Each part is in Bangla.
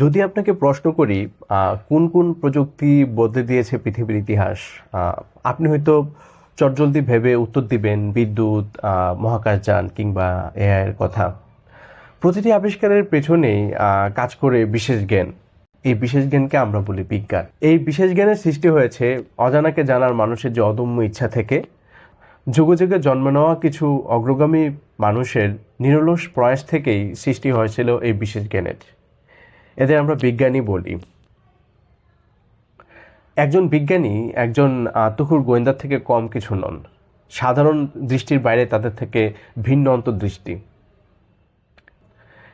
যদি আপনাকে প্রশ্ন করি কোন কোন প্রযুক্তি বদলে দিয়েছে পৃথিবীর ইতিহাস? আপনি হয়তো চটজলদি ভেবে উত্তর দিবেন, বিদ্যুৎ মহাকাশযান কিংবা এআই এর কথা। প্রতিটি আবিষ্কারের পেছনেই কাজ করে বিশেষ জ্ঞান। এই বিশেষ জ্ঞানকে আমরা বলি বিজ্ঞান। এই বিশেষ জ্ঞানের সৃষ্টি হয়েছে অজানাকে জানার মানুষের যে অদম্য ইচ্ছা থেকে, যুগে যুগে জন্ম নেওয়া কিছু অগ্রগামী মানুষের নিরলস প্রয়াস থেকেই সৃষ্টি হয়েছিল এই বিশেষ জ্ঞানের। এদের আমরা বিজ্ঞানী বলি। একজন বিজ্ঞানী একজন আহ, গোয়েন্দার থেকে কম কিছু নন। সাধারণ দৃষ্টির বাইরে তাদের থেকে ভিন্ন অন্তর্দৃষ্টি।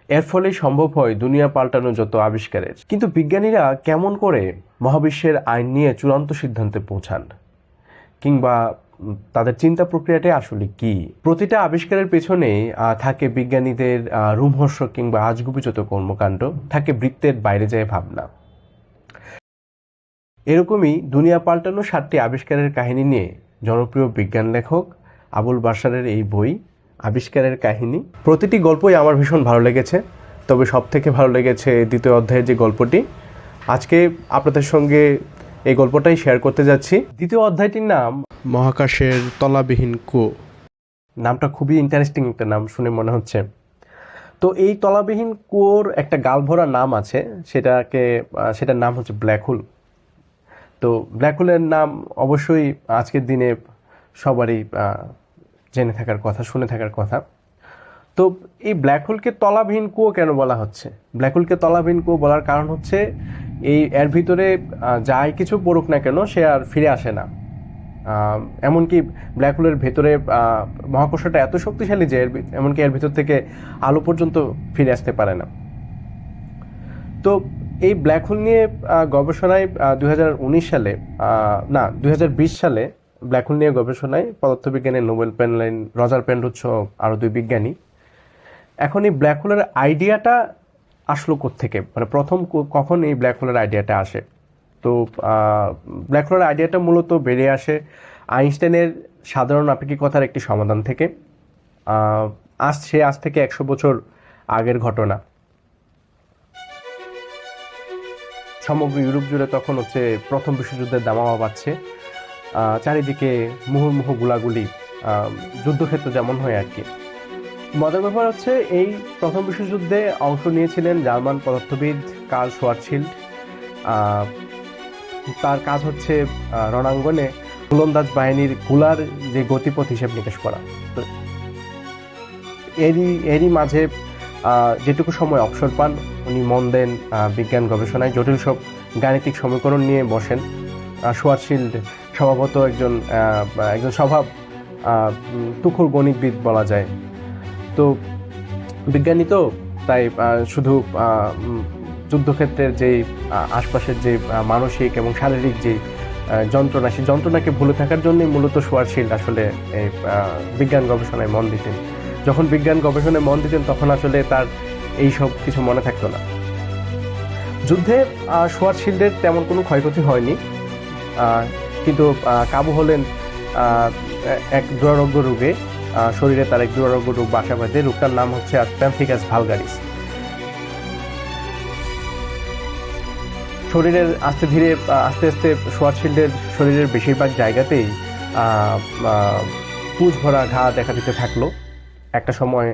এর ফলে সম্ভব হয় দুনিয়া পাল্টানো যত আবিষ্কারের। কিন্তু বিজ্ঞানীরা কেমন করে মহাবিশ্বের আইন নিয়ে চূড়ান্ত সিদ্ধান্তে পৌঁছান? কিংবা তাদের চিন্তা প্রক্রিয়াটাই আসলে কি? প্রতিটা আবিষ্কারের পেছনে থাকে বিজ্ঞানীদের আহ, রুমহর্ষ কিংবা আজগুবিযত কর্মকাণ্ড থাকে বৃত্তের বাইরে যায় ভাবনা। এরকমই দুনিয়া পাল্টানো সাতটি আবিষ্কারের কাহিনী নিয়ে জনপ্রিয় বিজ্ঞান লেখক আবুল বাসারের এই বই আবিষ্কারের কাহিনী। প্রতিটি গল্পই আমার ভীষণ ভালো লেগেছে তবে সব থেকে ভালো লেগেছে দ্বিতীয় অধ্যায়ের যে গল্পটি। আজকে আপনাদের সঙ্গে এই গল্পটাই শেয়ার করতে যাচ্ছি। দ্বিতীয় অধ্যায়টির নাম মহাকাশের তলাবিহীন কূপ নামটা খুবই ইন্টারেস্টিং একটা নাম শুনে মনে হচ্ছে। তো এই তলাবিহীন কুয়োর একটা গালভরা নাম আছে, সেটাকে সেটার নাম হচ্ছে ব্ল্যাক হোল। তো ব্ল্যাক হোলের নাম অবশ্যই আজকের দিনে সবারই জেনে থাকার কথা, শুনে থাকার কথা। তো এই ব্ল্যাক হোলকে তলাবিহীন কুয়ো কেন বলা হচ্ছে? ব্ল্যাক হোলকে তলাবিহীন কুয়ো বলার কারণ হচ্ছে, এই এর ভিতরে যাই কিছু পড়ুক না কেন, সে আর ফিরে আসে না। এমনকি ব্ল্যাক হোলের ভেতরে মহাকর্ষটা এত শক্তিশালী যে এর এমনকি এর ভিতর থেকে আলো পর্যন্ত ফিরে আসতে পারে না। তো এই ব্ল্যাক হোল নিয়ে গবেষণায় দুই হাজার উনিশ সালে না, দুই হাজার বিশ সালে ব্ল্যাক হোল নিয়ে গবেষণায় পদার্থবিজ্ঞানের নোবেল পেনলাইন রজার পেন্ডুচ সহ আরও দুই বিজ্ঞানী। এখন এই ব্ল্যাক হোলের আইডিয়াটা আসলো থেকে মানে প্রথম কখন এই ব্ল্যাক হোলের আইডিয়াটা আসে? তো ব্ল্যাক হোলের আইডিয়াটা মূলত বেরিয়ে আসে আইনস্টাইনের সাধারণ আপেক্ষিকতার একটি সমাধান থেকে। আজ সে আজ থেকে একশো বছর আগের ঘটনা। সমগ্র ইউরোপ জুড়ে তখন হচ্ছে প্রথম বিশ্বযুদ্ধের দামামা আহ, চারিদিকে মুহুর্মুহু গুলাগুলি যুদ্ধক্ষেত্র যেমন হয় আর কি। মজার ব্যাপার হচ্ছে এই প্রথম বিশ্বযুদ্ধে অংশ নিয়েছিলেন জার্মান পদার্থবিদ কার্ল শোয়ারছিল্ড আহ, তার কাজ হচ্ছে রণাঙ্গনে গোলন্দাজ বাহিনীরগুলার যে গতিপথ হিসেব নিকেশ করা। এরই এরই মাঝে যেটুকু সময় অবসর পান, উনি মন দেন বিজ্ঞান গবেষণায়। জটিল সব গাণিতিক সমীকরণ নিয়ে বসেন। শোয়ারশিল্ড স্বভাবত একজন একজন স্বভাব তুখুর গণিতবিদ বলা যায়। তো বিজ্ঞানী তো, তাই শুধু যুদ্ধক্ষেত্রের যে আশপাশের যে মানসিক এবং শারীরিক যে যন্ত্রণা, সেই যন্ত্রণাকে ভুলে থাকার জন্যই মূলত সোয়ারশিল্ড আসলে বিজ্ঞান গবেষণায় মন দিতেন। যখন বিজ্ঞান গবেষণায় মন দিতেন, তখন আসলে তার এই সব কিছু মনে থাকতো না। যুদ্ধে সোয়ারশিল্ডের তেমন কোনো ক্ষয়ক্ষতি হয়নি। কিন্তু কাবু হলেন এক দুরারোগ্য রোগে শরীরে তার এক দুরারোগ্য রোগ বাসা বাঁধে। রোগটার নাম হচ্ছে প্যাম্ফিকাস ভালগারিস শরীরের আস্তে ধীরে আস্তে আস্তে সোয়ারশিল্ডের শরীরের বেশিরভাগ জায়গাতেই পুঁজ ভরা ঘা দেখা দিতে থাকল। একটা সময়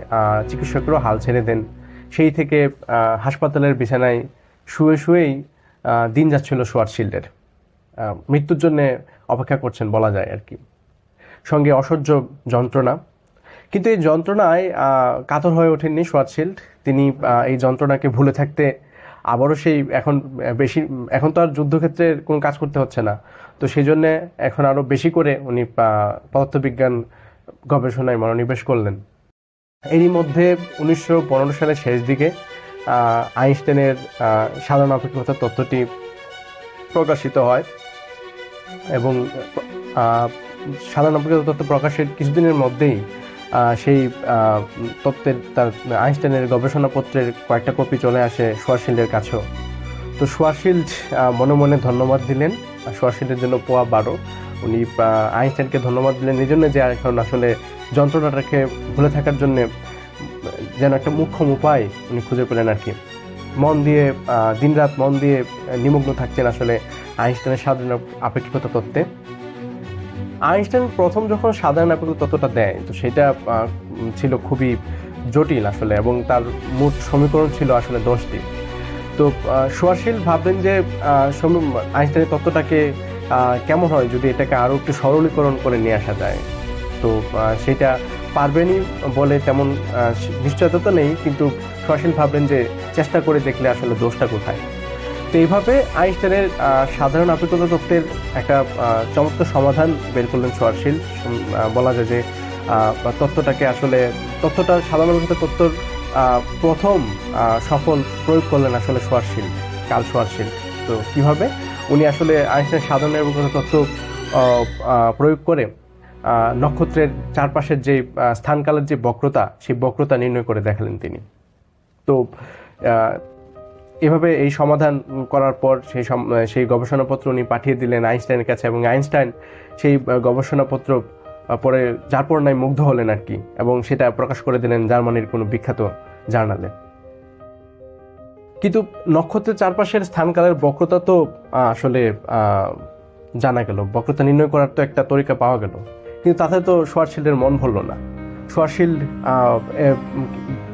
চিকিৎসকরাও হাল ছেড়ে দেন। সেই থেকে হাসপাতালের বিছানায় শুয়ে শুয়েই দিন যাচ্ছিল সোয়ারশিল্ডের মৃত্যুর জন্য অপেক্ষা করছেন বলা যায় আর কি। সঙ্গে অসহ্য যন্ত্রণা। কিন্তু এই যন্ত্রণায় কাতর হয়ে ওঠেননি সোয়ারশিল্ড তিনি এই যন্ত্রণাকে ভুলে থাকতে আবারও সেই এখন বেশি, এখন তো আর যুদ্ধক্ষেত্রে কোনো কাজ করতে হচ্ছে না। তো সেই জন্যে এখন আরও বেশি করে উনি পদার্থবিজ্ঞান গবেষণায় মনোনিবেশ করলেন। এরই মধ্যে উনিশশো পনেরো সালের শেষ দিকে আইনস্টাইনের সাধারণ অপেক্ষকতার তত্ত্বটি প্রকাশিত হয় এবং সাধারণ অপেক্ষকতা তত্ত্ব প্রকাশের কিছুদিনের মধ্যেই সেই তত্ত্বের, তার, আইনস্টাইনের গবেষণাপত্রের কয়েকটা কপি চলে আসে সোয়ারশিল্ডের কাছেও। তো সোয়ারশিল্ড মনে মনে ধন্যবাদ দিলেন। সোয়ারশিল্ডের জন্য পোয়া বারো। উনি আইনস্টাইনকে ধন্যবাদ দিলেন। এই জন্য যে এখন আসলে যন্ত্রণাটাকে ভুলে থাকার জন্য, যেন একটা মুখ্যম উপায় উনি খুঁজে পেলেন আর কি। মন দিয়ে দিনরাত মন দিয়ে নিমগ্ন থাকছেন আসলে আইনস্টাইনের সাধারণ আপেক্ষিকতা তত্ত্বে। আইনস্টাইন প্রথম যখন সাধারণ আপেক্ষিক তত্ত্বটা দেয়, তো সেটা ছিল খুবই জটিল আসলে এবং তার মোট সমীকরণ ছিল আসলে দশটি। তো সুয়াশীল ভাবলেন যে আইনস্টাইনের তত্ত্বটাকে কেমন হয় যদি এটাকে আরও একটু সরলীকরণ করে নিয়ে আসা যায়? তো সেটা পারবেনই বলে তেমন নিশ্চয়তা তো নেই, কিন্তু সুয়াশীল ভাবলেন যে, চেষ্টা করে দেখলে আসলে দোষটা কোথায়? তো এইভাবে আইনস্টাইনের সাধারণ আপেক্ষিকতা তত্ত্বের একটা চমৎকার সমাধান বের করলেন আহ, বলা যায় যে তত্ত্বটাকে আসলে তত্ত্বটা সাধারণ তত্ত্বর প্রথম সফল প্রয়োগ করলেন আসলে সোয়ারশীল কাল সোয়ারশীল। তো কীভাবে? উনি আসলে আইনস্টাইন সাধারণ আপেক্ষিকতা তত্ত্ব প্রয়োগ করে নক্ষত্রের চারপাশের যে স্থানকালের যে বক্রতা সেই বক্রতা নির্ণয় করে দেখালেন তিনি। তো এভাবে এই সমাধান করার পর সেই সেই গবেষণাপত্র উনি পাঠিয়ে দিলেন আইনস্টাইনের কাছে এবং আইনস্টাইন সেই গবেষণাপত্র পরে যার পর নাই মুগ্ধ হলেন আর কি এবং সেটা প্রকাশ করে দিলেন জার্মানির কোনো বিখ্যাত জার্নালে। কিন্তু নক্ষত্রের চারপাশের স্থানকালের বক্রতা তো আসলে জানা গেল। বক্রতা নির্ণয় করার তো একটা তরিকা পাওয়া গেল। কিন্তু তাতে তো সোয়ারশিল্ডের মন ভরল না। সোয়ারশিল্ড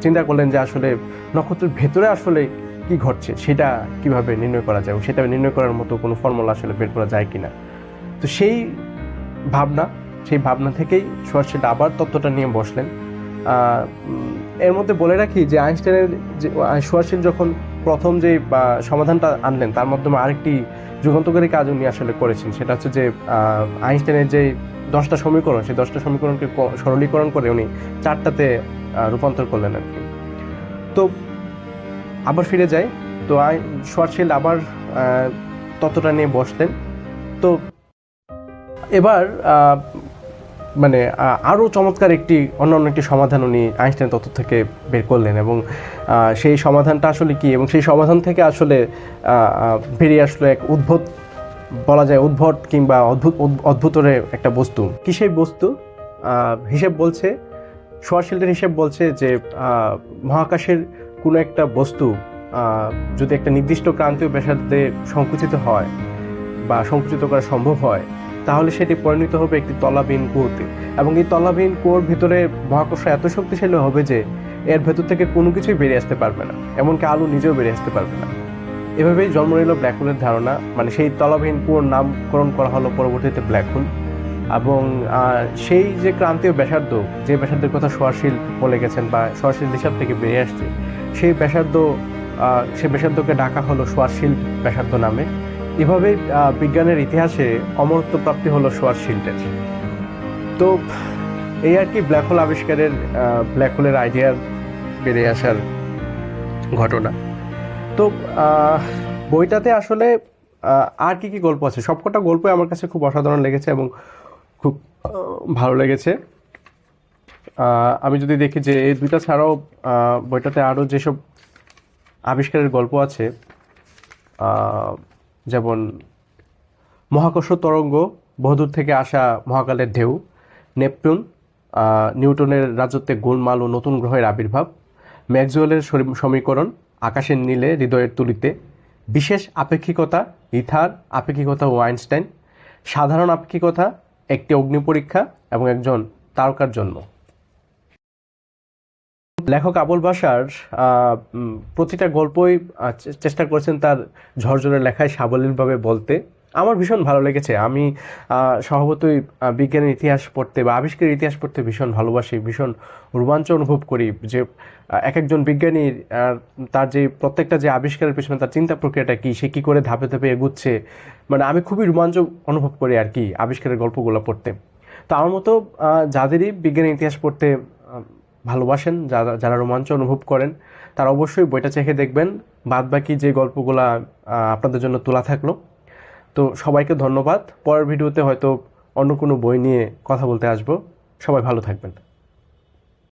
চিন্তা করলেন যে আসলে নক্ষত্রের ভেতরে আসলে কি ঘটছে, সেটা কীভাবে নির্ণয় করা যায় সেটা নির্ণয় করার মতো কোনো ফর্মুলা আসলে বের করা যায় কিনা। তো সেই ভাবনা সেই ভাবনা থেকেই সোয়ারশিল্ড আবার তত্ত্বটা নিয়ে বসলেন। এর মধ্যে বলে রাখি যে আইনস্টাইনের যে সোয়ারশিল্ড যখন প্রথম যে সমাধানটা আনলেন, তার মাধ্যমে আরেকটি যুগান্তকারী কাজ উনি আসলে করেছেন। সেটা হচ্ছে যে আইনস্টাইনের যে দশটা সমীকরণ, সেই দশটা সমীকরণকে সরলীকরণ করে উনি চারটাতে রূপান্তর করলেন আর কি তো আবার ফিরে যায়। তো আই শর্টশিল্ড আবার তত্ত্বটা নিয়ে বসলেন। তো এবার মানে আরও চমৎকার একটি, অন্যান্য একটি সমাধান উনি আইনস্টাইন তত্ত্ব থেকে বের করলেন এবং সেই সমাধানটা আসলে কি এবং সেই সমাধান থেকে আসলে বেরিয়ে আসলো এক উদ্ভুত, বলা যায় উদ্ভট কিংবা অদ্ভুত অদ্ভুতরে একটা বস্তু। কি সেই বস্তু হিসেব বলছে সোয়ারশিল্ডের হিসেব বলছে যে মহাকাশের কোনো একটা বস্তু যদি একটা নির্দিষ্ট ক্রান্তীয় ব্যাসার্ধে সংকুচিত হয় বা সংকুচিত করা সম্ভব হয়, তাহলে সেটি পরিণত হবে একটি তলাবিহীন কুয়োতে এবং এই তলাবিহীন কুয়োর ভিতরে মহাকর্ষ এত শক্তিশালী হবে যে, এর ভেতর থেকে কোনো কিছুই বেরিয়ে আসতে পারবে না, এমনকি আলো নিজেও বেরিয়ে আসতে পারবে না। এভাবেই জন্ম নিল ব্ল্যাক হোলের ধারণা মানে সেই তলাবিহীন কুয়োর নামকরণ করা হলো পরবর্তীতে ব্ল্যাক হোল এবং সেই যে ক্রান্তীয় ব্যাসার্ধ, যে ব্যাসার্ধের কথা সোয়ারশীল বলে গেছেন বা সোয়ারশীল হিসাব থেকে বেরিয়ে আসছে সেই ব্যাসার্ধ সেই ব্যাসার্ধকে ডাকা হলো সোয়ারশীল ব্যাসার্ধ নামে। এভাবেই বিজ্ঞানের ইতিহাসে অমরত্ব প্রাপ্তি হলো সোয়ারশীল্ডের তো এই আর কি ব্ল্যাক হোল আবিষ্কারের ব্ল্যাক হোলের আইডিয়ার বেড়ে আসার ঘটনা। তো বইটাতে আসলে আর কি কি গল্প আছে? সবকটা গল্পই আমার কাছে খুব অসাধারণ লেগেছে এবং খুব ভালো লেগেছে। আমি যদি দেখি যে এই দুইটা ছাড়াও বইটাতে আরও যেসব আবিষ্কারের গল্প আছে যেমন মহাকর্ষ তরঙ্গ, বহুদূর থেকে আসা মহাকালের ঢেউ নেপটুন নিউটনের রাজত্বে গোলমাল ও নতুন গ্রহের আবির্ভাব, ম্যাক্সওয়েলের সমীকরণ, আকাশের নীলে হৃদয়ের তুলিতে, বিশেষ আপেক্ষিকতা, ইথার, আপেক্ষিকতা ও আইনস্টাইন, সাধারণ আপেক্ষিকতা, একটি অগ্নি পরীক্ষা এবং একজন তারকার জন্ম। লেখক আবুল বাসার প্রতিটা গল্পই চেষ্টা করেছেন তার ঝরঝরে লেখায় সাবলীলভাবে বলতে। আমার ভীষণ ভালো লেগেছে। আমি স্বভাবতই বিজ্ঞানের ইতিহাস পড়তে বা আবিষ্কারের ইতিহাস পড়তে ভীষণ ভালোবাসি ভীষণ রোমাঞ্চ অনুভব করি যে এক একজন বিজ্ঞানীর আহ, তার যে প্রত্যেকটা যে আবিষ্কারের পেছনে তার চিন্তা প্রক্রিয়াটা কী সে কী করে ধাপে ধাপে এগুচ্ছে মানে আমি খুবই রোমাঞ্চ অনুভব করি আর কি আবিষ্কারের গল্পগুলো পড়তে। তো আমার মতো যাদেরই বিজ্ঞানের ইতিহাস পড়তে ভালোবাসেন, যারা যারা রোমাঞ্চ অনুভব করেন, তারা অবশ্যই বইটা চেখে দেখবেন। বাদ বাকি যে গল্পগুলো আপনাদের জন্য তোলা থাকল। তো সবাইকে ধন্যবাদ। পরের ভিডিওতে হয়তো অন্য কোনো বই নিয়ে কথা বলতে আসব। সবাই ভালো থাকবেন।